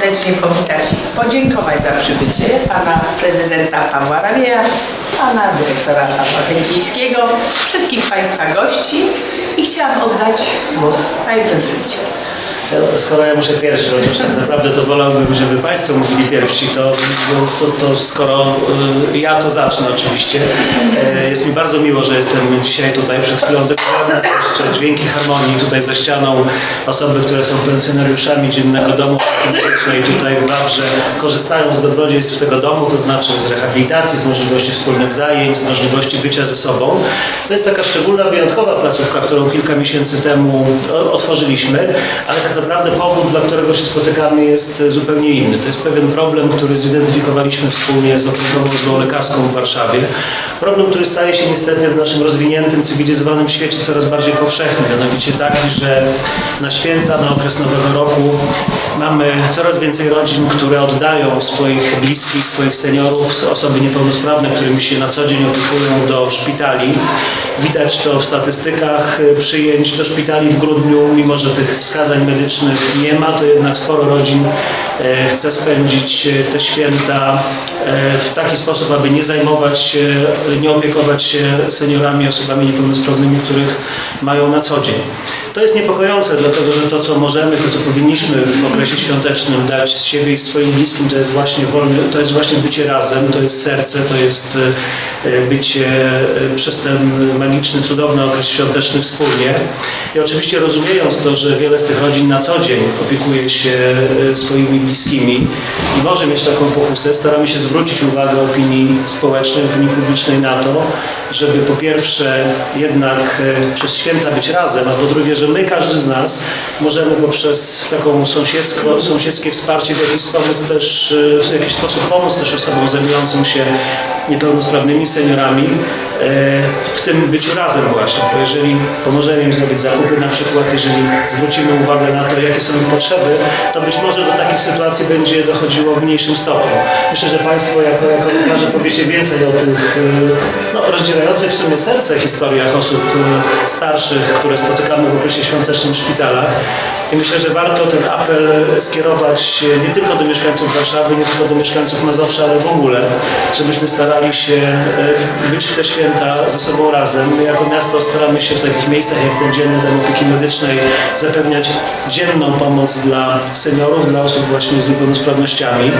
serdecznie powitać podziękować za przybycie pana prezydenta Pawła Rawieja, pana dyrektora Pawła Kęcińskiego, wszystkich państwa gości i chciałam oddać głos panie prezydencie. No, Skoro ja muszę pierwszy, chociaż tak naprawdę to wolałbym, żeby Państwo mówili pierwsi, to, to, to skoro y, ja to zacznę oczywiście. E, Jest mi bardzo miło, że jestem dzisiaj tutaj przed chwilą deklarowałem jeszcze dźwięki harmonii tutaj za ścianą. Osoby, które są pensjonariuszami Dziennego Domu Medycznej tutaj w Wawrze korzystają z dobrodziejstw tego domu, to znaczy z rehabilitacji, z możliwości wspólnych zajęć, z możliwości bycia ze sobą. To jest taka szczególna, wyjątkowa placówka, którą kilka miesięcy temu otworzyliśmy, ale tak naprawdę powód, dla którego się spotykamy jest zupełnie inny. To jest pewien problem, który zidentyfikowaliśmy wspólnie z Okręgową Izbą Lekarską w Warszawie. Problem, który staje się niestety w naszym rozwiniętym, cywilizowanym świecie coraz bardziej powszechny. Mianowicie taki, że na święta, na okres Nowego Roku mamy coraz więcej rodzin, które oddają swoich bliskich, swoich seniorów, osoby niepełnosprawne, którymi się na co dzień opiekują do szpitali. Widać to w statystykach przyjęć do szpitali w grudniu, mimo że tych wskazań medycznych nie ma, to jednak sporo rodzin e, chce spędzić e, te święta w taki sposób, aby nie zajmować się, nie opiekować się seniorami, osobami niepełnosprawnymi, których mają na co dzień. To jest niepokojące, dlatego że to, co możemy, to, co powinniśmy w okresie świątecznym dać z siebie i swoim bliskim, to jest właśnie wolny, to jest właśnie bycie razem, to jest serce, to jest e, bycie e, przez ten magiczny, cudowny okres świąteczny wspólnie. I oczywiście rozumiejąc to, że wiele z tych rodzin na co dzień opiekuje się e, swoimi bliskimi i może mieć taką pokusę, staramy się zwrócić uwagę opinii społecznej, opinii publicznej na to, żeby po pierwsze jednak e, przez święta być razem, a po drugie, że my, każdy z nas, możemy poprzez taką sąsiedzko, sąsiedzkie wsparcie w jakiś, pomysł też, e, w jakiś sposób pomóc też osobom zajmującym się niepełnosprawnymi seniorami w tym byciu razem właśnie, bo jeżeli pomożemy im zrobić zakupy na przykład, jeżeli zwrócimy uwagę na to, jakie są ich potrzeby, to być może do takich sytuacji będzie dochodziło w mniejszym stopniu. Myślę, że Państwo jako, jako lekarze powiecie więcej o tych e, rozdzierających w sumie serce historiach osób e, starszych, które spotykamy w okresie świątecznym w szpitalach. I myślę, że warto ten apel skierować nie tylko do mieszkańców Warszawy, nie tylko do mieszkańców Mazowsza, ale w ogóle, żebyśmy starali się e, być w te święta ze sobą razem. My jako miasto staramy się w takich miejscach jak ten Dzienny Dom Opieki Medycznej zapewniać dzienną pomoc dla seniorów, dla osób właśnie z niepełnosprawnościami.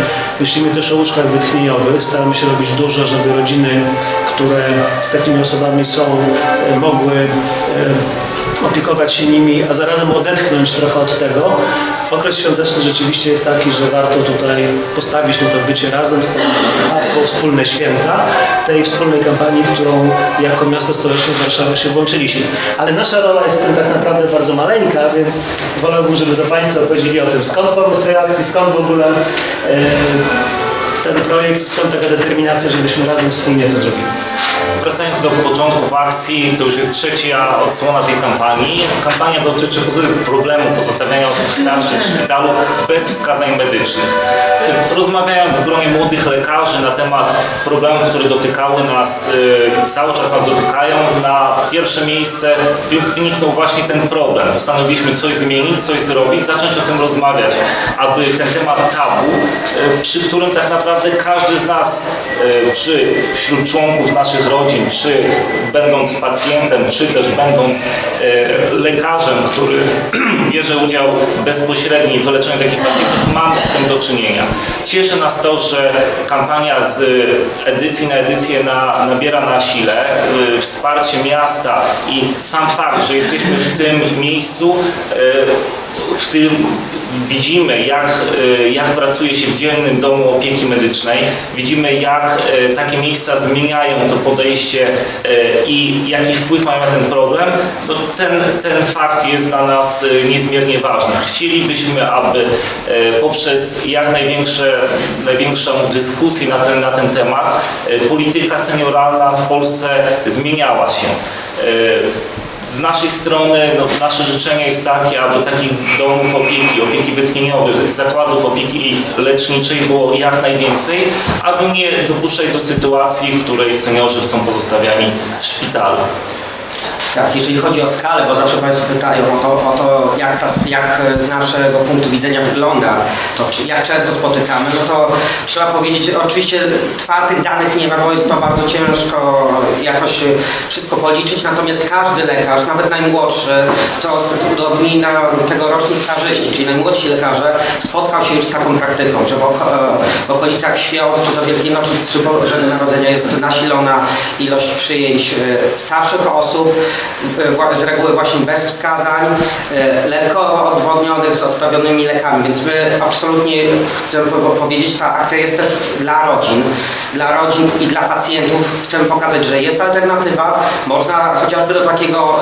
Myślimy też o łóżkach wytchnieniowych. Staramy się robić dużo, żeby rodziny, które z takimi osobami są, e, mogły e, opiekować się nimi, a zarazem odetchnąć trochę od tego. Okres świąteczny rzeczywiście jest taki, że warto tutaj postawić na to bycie razem, z hasło wspólne święta, tej wspólnej kampanii, w którą jako miasto stołeczne Warszawa się włączyliśmy. Ale nasza rola jest w tym tak naprawdę bardzo maleńka, więc wolałbym, żeby to Państwo opowiedzieli o tym, skąd pomysł tej akcji, skąd w ogóle e, ten projekt, skąd taka determinacja, żebyśmy razem wspólnie to zrobili. Wracając do początków akcji, to już jest trzecia odsłona tej kampanii. Kampania dotyczy problemu pozostawiania osób starszych w szpitalu bez wskazań medycznych. Rozmawiając w gronie młodych lekarzy na temat problemów, które dotykały nas, y, cały czas nas dotykają, na pierwsze miejsce wyniknął właśnie ten problem. Postanowiliśmy coś zmienić, coś zrobić, zacząć o tym rozmawiać, aby ten temat tabu, y, przy którym tak naprawdę każdy z nas, y, czy wśród członków naszych rodzin, czy będąc pacjentem, czy też będąc e, lekarzem, który bierze udział bezpośredni w leczeniu takich pacjentów, mamy z tym do czynienia. Cieszy nas to, że kampania z edycji na edycję na, nabiera na sile, e, wsparcie miasta i sam fakt, że jesteśmy w tym miejscu, e, w tym widzimy, jak, e, jak pracuje się w dziennym domu opieki medycznej, widzimy, jak e, takie miejsca zmieniają to podejście e, i jaki wpływ mają na ten problem, to ten, ten fakt jest dla nas niezmiernie ważny. Chcielibyśmy, aby poprzez jak największe, największą dyskusję na ten, na ten temat polityka senioralna w Polsce zmieniała się. Z naszej strony no, nasze życzenie jest takie, aby takich domów opieki, opieki wytchnieniowych, zakładów opieki leczniczej było jak najwięcej, aby nie dopuszczać do sytuacji, w której seniorzy są pozostawiani w szpitalu. Tak, jeżeli chodzi o skalę, bo zawsze Państwo pytają o to, o to jak, ta, jak z naszego punktu widzenia wygląda, to czy, jak często spotykamy, no to trzeba powiedzieć, oczywiście twardych danych nie ma, bo jest to bardzo ciężko jakoś wszystko policzyć, natomiast każdy lekarz, nawet najmłodszy, to udowodni na tegoroczni stażyści, czyli najmłodsi lekarze, spotkał się już z taką praktyką, że w, oko- w okolicach świąt, czy to Wielkiejnocy, czy Bożego Narodzenia jest nasilona ilość przyjęć e, starszych osób, e, z reguły właśnie bez wskazań, e, lekko odwodnionych z odstawionymi lekami, więc my absolutnie chcę po- powiedzieć, ta akcja jest też dla rodzin, dla rodzin i dla pacjentów. Chcemy pokazać, że jest alternatywa, można chociażby do takiego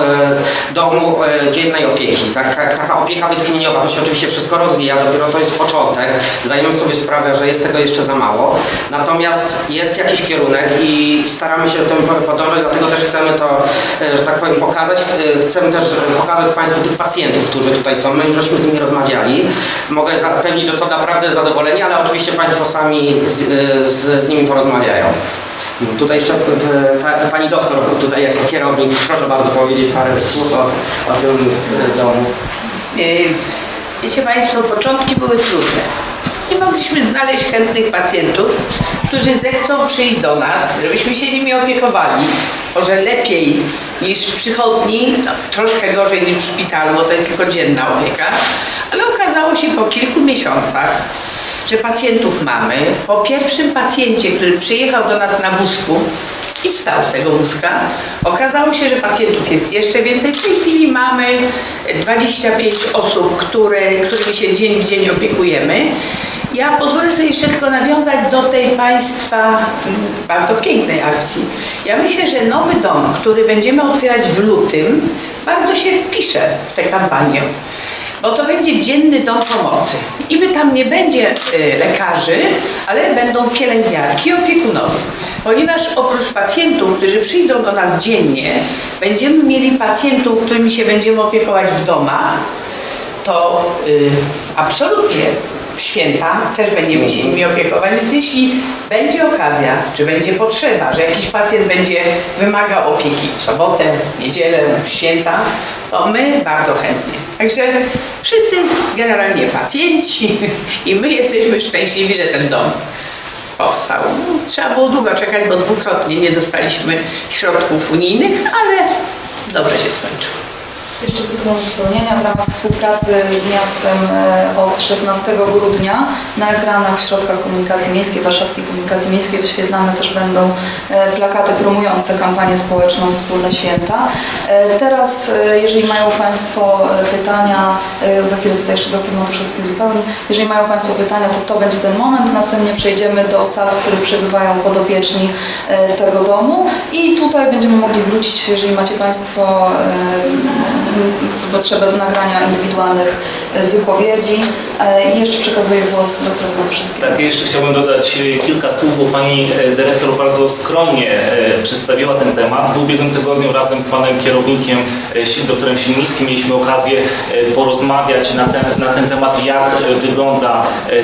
e, domu e, dziennej opieki, taka, taka opieka wytchnieniowa, to się oczywiście wszystko rozwija, dopiero to jest początek, zdajemy sobie sprawę, że jest tego jeszcze za mało, natomiast jest jakiś kierunek i staramy się tym podążać, dlatego też chcemy to, e, że tak powiem, pokazać, E, chcemy też pokazać Państwu tych pacjentów, którzy tutaj są, my już żeśmy z nimi rozmawiali, mogę zapewnić, że są naprawdę zadowoleni, ale oczywiście Państwo sami z, e, z, z nimi porozmawiają. Tutaj jeszcze e, pa, pani doktor, tutaj jako kierownik, proszę bardzo powiedzieć parę słów o, o tym e, domu. Yy, Wiecie Państwo, początki były trudne. Nie mogliśmy znaleźć chętnych pacjentów, którzy zechcą przyjść do nas, żebyśmy się nimi opiekowali. Może lepiej niż w przychodni, no, troszkę gorzej niż w szpitalu, bo to jest tylko dzienna opieka, ale okazało się po kilku miesiącach, że pacjentów mamy. Po pierwszym pacjencie, który przyjechał do nas na wózku, i wstał z tego wózka. Okazało się, że pacjentów jest jeszcze więcej. W tej chwili mamy 25 osób, które, którymi się dzień w dzień opiekujemy. Ja pozwolę sobie jeszcze tylko nawiązać do tej Państwa mm, bardzo pięknej akcji. Ja myślę, że nowy dom, który będziemy otwierać w lutym, bardzo się wpisze w tę kampanię bo to będzie dzienny dom pomocy. I my tam nie będzie y, lekarzy, ale będą pielęgniarki i opiekunowie. Ponieważ oprócz pacjentów, którzy przyjdą do nas dziennie, będziemy mieli pacjentów, którymi się będziemy opiekować w domach, to y, absolutnie w święta też będziemy się nimi opiekować, więc jeśli będzie okazja, czy będzie potrzeba, że jakiś pacjent będzie wymagał opieki w sobotę, niedzielę, w święta, to my bardzo chętnie. Także wszyscy generalnie pacjenci i my jesteśmy szczęśliwi, że ten dom powstał. Trzeba było długo czekać, bo dwukrotnie nie dostaliśmy środków unijnych, ale dobrze się skończyło. Jeszcze tytułem wspomnienia w ramach współpracy z miastem e, od 16 grudnia na ekranach w środkach komunikacji miejskiej, warszawskiej komunikacji miejskiej wyświetlane też będą e, plakaty promujące kampanię społeczną Wspólne Święta. E, Teraz, jeżeli mają Państwo pytania, za chwilę tutaj jeszcze dr Matuszewski uzupełni, jeżeli mają Państwo pytania, to to będzie ten moment. Następnie przejdziemy do sal, w których przebywają podopieczni tego domu i tutaj będziemy mogli wrócić, jeżeli macie Państwo e, potrzebę nagrania indywidualnych e, wypowiedzi. E, I jeszcze przekazuję głos doktorowi Matuszewskiemu. Tak, jeszcze chciałbym dodać e, kilka słów, bo pani dyrektor bardzo skromnie przedstawiła ten temat. W ubiegłym tygodniu razem z panem kierownikiem, doktorem Silnickim, mieliśmy okazję porozmawiać na ten, na ten temat, jak wygląda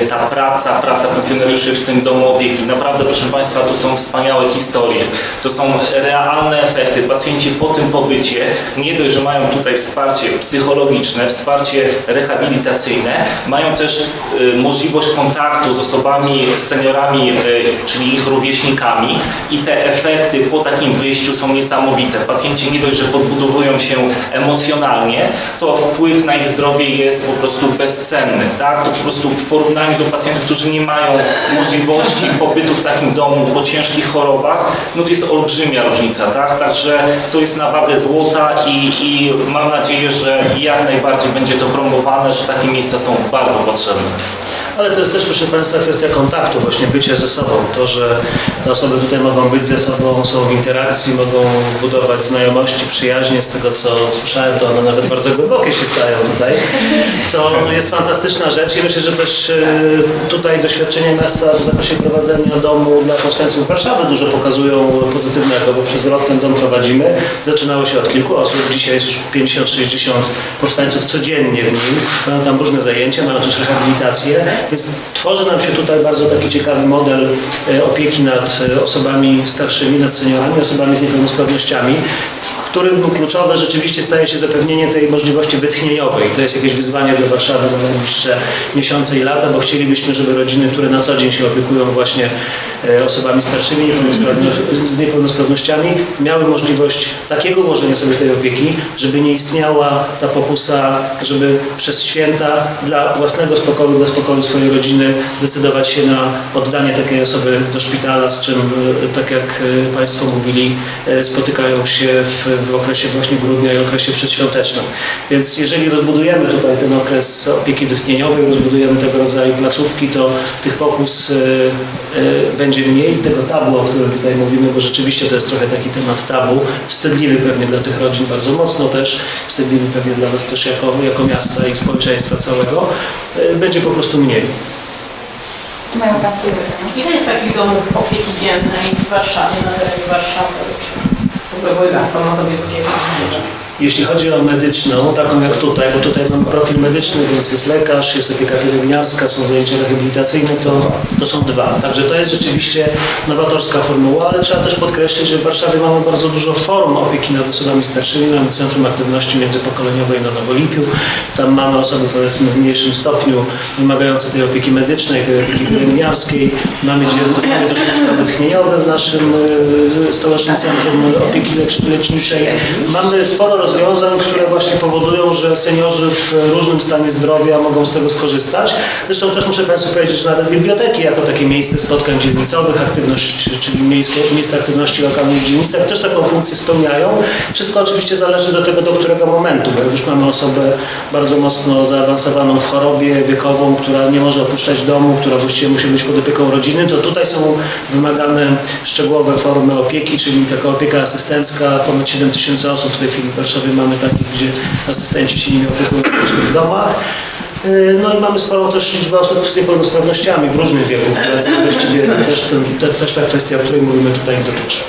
ta praca, praca pensjonariuszy w tym domu opieki. Naprawdę, proszę Państwa, tu są wspaniałe historie. To są realne efekty. Pacjenci po tym pobycie nie dość, że mają tutaj wsparcie psychologiczne, wsparcie rehabilitacyjne, mają też y, możliwość kontaktu z osobami, seniorami, y, czyli ich rówieśnikami i te efekty po takim wyjściu są niesamowite. Pacjenci nie dość, że podbudowują się emocjonalnie, to wpływ na ich zdrowie jest po prostu bezcenny. Tak? To po prostu w porównaniu do pacjentów, którzy nie mają możliwości pobytu w takim domu po ciężkich chorobach, no to jest olbrzymia różnica. Tak? Także to jest na wagę złota i, i mam nadzieję, że jak najbardziej będzie to promowane, że takie miejsca są bardzo potrzebne. Ale to jest też, proszę Państwa, kwestia kontaktu, właśnie bycia ze sobą. To, że te osoby tutaj mogą być ze sobą, są w interakcji, mogą budować znajomości, przyjaźnie. Z tego, co słyszałem, to one nawet bardzo głębokie się stają tutaj. To jest fantastyczna rzecz i myślę, że też e, tutaj doświadczenia miasta w zakresie prowadzenia domu dla powstańców Warszawy dużo pokazują pozytywnego, bo przez rok ten dom prowadzimy. Zaczynało się od kilku osób, dzisiaj jest już 50-60 powstańców codziennie w nim. Mają tam różne zajęcia, mają też rehabilitację Więc tworzy nam się tutaj bardzo taki ciekawy model e, opieki nad e, osobami starszymi, nad seniorami, osobami z niepełnosprawnościami, w którym kluczowe rzeczywiście staje się zapewnienie tej możliwości wytchnieniowej. To jest jakieś wyzwanie dla Warszawy na najbliższe miesiące i lata, bo chcielibyśmy, żeby rodziny, które na co dzień się opiekują właśnie e, osobami starszymi z niepełnosprawnościami, miały możliwość takiego ułożenia sobie tej opieki, żeby nie istniała ta pokusa, żeby przez święta dla własnego spokoju, dla spokoju swojej rodziny decydować się na oddanie takiej osoby do szpitala, z czym, e, tak jak e, Państwo mówili, e, spotykają się w, w okresie właśnie grudnia i okresie przedświątecznym. Więc jeżeli rozbudujemy tutaj ten okres opieki wytchnieniowej, rozbudujemy tego rodzaju placówki, to tych pokus będzie mniej, tego tabu, o którym tutaj mówimy, bo rzeczywiście to jest trochę taki temat tabu, wstydliwy pewnie dla tych rodzin bardzo mocno też, wstydliwy pewnie dla nas też jako, jako miasta i społeczeństwa całego, będzie po prostu mniej. Mają Państwo pytania? Ile jest takich domów opieki dziennej w Warszawie, na terenie Warszawy, w ogóle województwa mazowieckiego? Jeśli chodzi o medyczną, taką jak tutaj, bo tutaj mamy profil medyczny, więc jest lekarz, jest opieka pielęgniarska, są zajęcia rehabilitacyjne, to, to są dwa. Także to jest rzeczywiście nowatorska formuła, ale trzeba też podkreślić, że w Warszawie mamy bardzo dużo form opieki nad osobami starszymi. Mamy Centrum Aktywności Międzypokoleniowej na Nowolipiu. Tam mamy osoby powiedzmy w mniejszym stopniu wymagające tej opieki medycznej, tej opieki pielęgniarskiej. Mamy, mamy też łóżka wytchnieniowe w naszym y, Stołecznym Centrum Opieki Lecz- Leczniczej. Mamy sporo rozwiązań, które właśnie powodują, że seniorzy w różnym stanie zdrowia mogą z tego skorzystać. Zresztą też muszę Państwu powiedzieć, że nawet biblioteki jako takie miejsce spotkań dzielnicowych, aktywność, czy- czyli miejsce, miejsce aktywności lokalnej w dzielnicach też taką funkcję spełniają. Wszystko oczywiście zależy do tego, do którego momentu, bo jak już mamy osobę bardzo mocno zaawansowaną w chorobie wiekową, która nie może opuszczać domu, która właściwie musi być pod opieką rodziny, to tutaj są wymagane szczegółowe formy opieki, czyli taka opieka asystencka, ponad 7 tysięcy osób w tej chwili w Warszawie mamy takich, gdzie asystenci się nimi opiekują w domach. Yy, No i mamy sporą też liczbę osób z niepełnosprawnościami w różnym wieku, które też też, też ta kwestia, o której mówimy tutaj dotyczy.